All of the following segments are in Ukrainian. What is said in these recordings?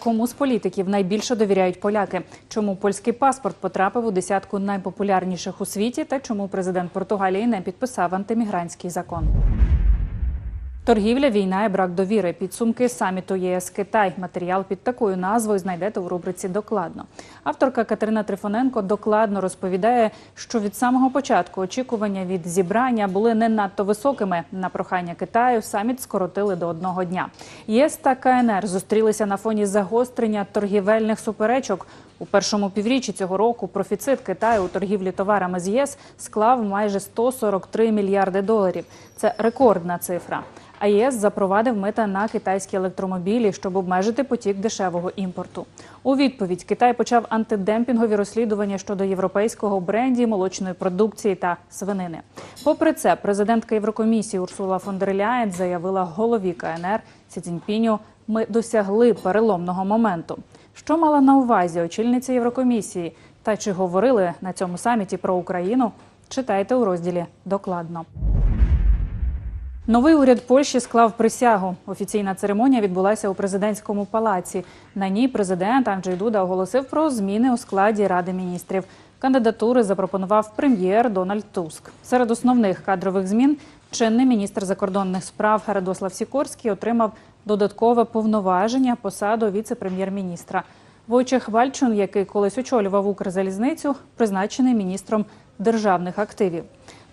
Кому з політиків найбільше довіряють поляки? Чому польський паспорт потрапив у десятку найпопулярніших у світі? Та чому президент Португалії не підписав антимігрантський закон? Торгівля, війна і брак довіри. Підсумки саміту ЄС Китай. Матеріал під такою назвою знайдете у рубриці Докладно. Авторка Катерина Трифоненко докладно розповідає, що від самого початку очікування від зібрання були не надто високими. На прохання Китаю саміт скоротили до одного дня. ЄС та КНР зустрілися на фоні загострення торгівельних суперечок. У першому півріччі цього року профіцит Китаю у торгівлі товарами з ЄС склав майже 143 мільярди доларів. Це рекордна цифра. А ЄС запровадив мита на китайські електромобілі, щоб обмежити потік дешевого імпорту. У відповідь Китай почав антидемпінгові розслідування щодо європейського бренді, молочної продукції та свинини. Попри це, президентка Єврокомісії Урсула фон дер Ляєн заявила голові КНР Цзіньпіню, ми досягли переломного моменту. Що мала на увазі очільниця Єврокомісії? Та чи говорили на цьому саміті про Україну? Читайте у розділі докладно. Новий уряд Польщі склав присягу. Офіційна церемонія відбулася у президентському палаці. На ній президент Анджей Дуда оголосив про зміни у складі ради міністрів. Кандидатури запропонував прем'єр Дональд Туск. Серед основних кадрових змін чинний міністр закордонних справ Радослав Сікорський отримав додаткове повноваження посаду віце-прем'єр-міністра. Войчех Вальчун, який колись очолював Укрзалізницю, призначений міністром державних активів.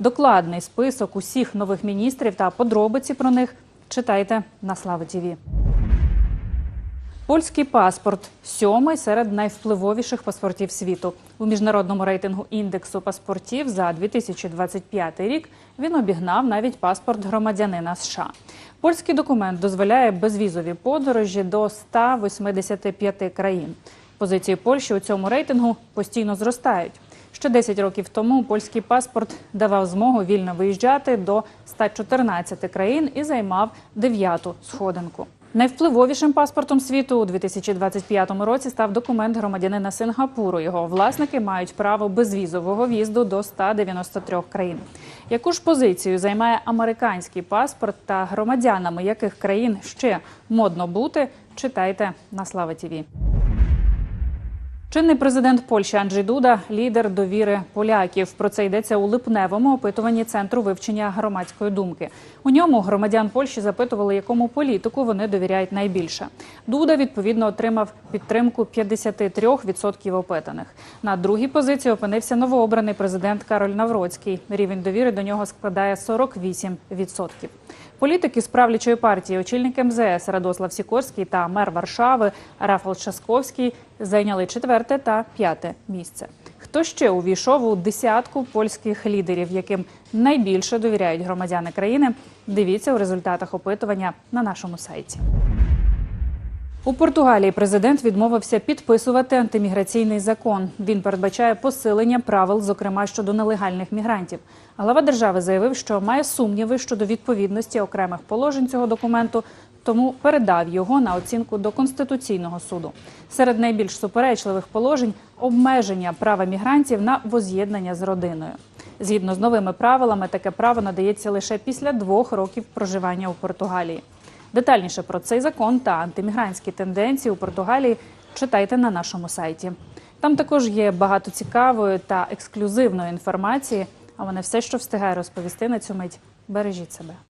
Докладний список усіх нових міністрів та подробиці про них читайте на Слава ТІВІ. Польський паспорт сьомий серед найвпливовіших паспортів світу. У міжнародному рейтингу індексу паспортів за 2025 рік він обігнав навіть паспорт громадянина США. Польський документ дозволяє безвізові подорожі до 185 країн. Позиції Польщі у цьому рейтингу постійно зростають. Ще 10 років тому польський паспорт давав змогу вільно виїжджати до 114 країн і займав дев'яту сходинку. Найвпливовішим паспортом світу у 2025 році став документ громадянина Сингапуру. Його власники мають право безвізового в'їзду до 193 країн. Яку ж позицію займає американський паспорт та громадянами яких країн ще модно бути? Читайте на Слава ТІВІ. Чинний президент Польщі Анджей Дуда лідер довіри поляків. Про це йдеться у липневому опитуванні центру вивчення громадської думки. У ньому громадян Польщі запитували, якому політику вони довіряють найбільше. Дуда відповідно отримав підтримку 53% опитаних. На другій позиції опинився новообраний президент Кароль Навроцький. Рівень довіри до нього складає 48%. Політики з правлячої партії, очільник МЗС Радослав Сікорський та мер Варшави Рафал Часковський зайняли четверте та п'яте місце. Хто ще увійшов у десятку польських лідерів, яким найбільше довіряють громадяни країни? Дивіться у результатах опитування на нашому сайті. У Португалії президент відмовився підписувати антиміграційний закон. Він передбачає посилення правил, зокрема щодо нелегальних мігрантів. Глава держави заявив, що має сумніви щодо відповідності окремих положень цього документу, тому передав його на оцінку до конституційного суду. Серед найбільш суперечливих положень обмеження права мігрантів на воз'єднання з родиною. Згідно з новими правилами, таке право надається лише після двох років проживання у Португалії. Детальніше про цей закон та антимігрантські тенденції у Португалії читайте на нашому сайті. Там також є багато цікавої та ексклюзивної інформації. А мене все, що встигає розповісти на цю мить. Бережіть себе.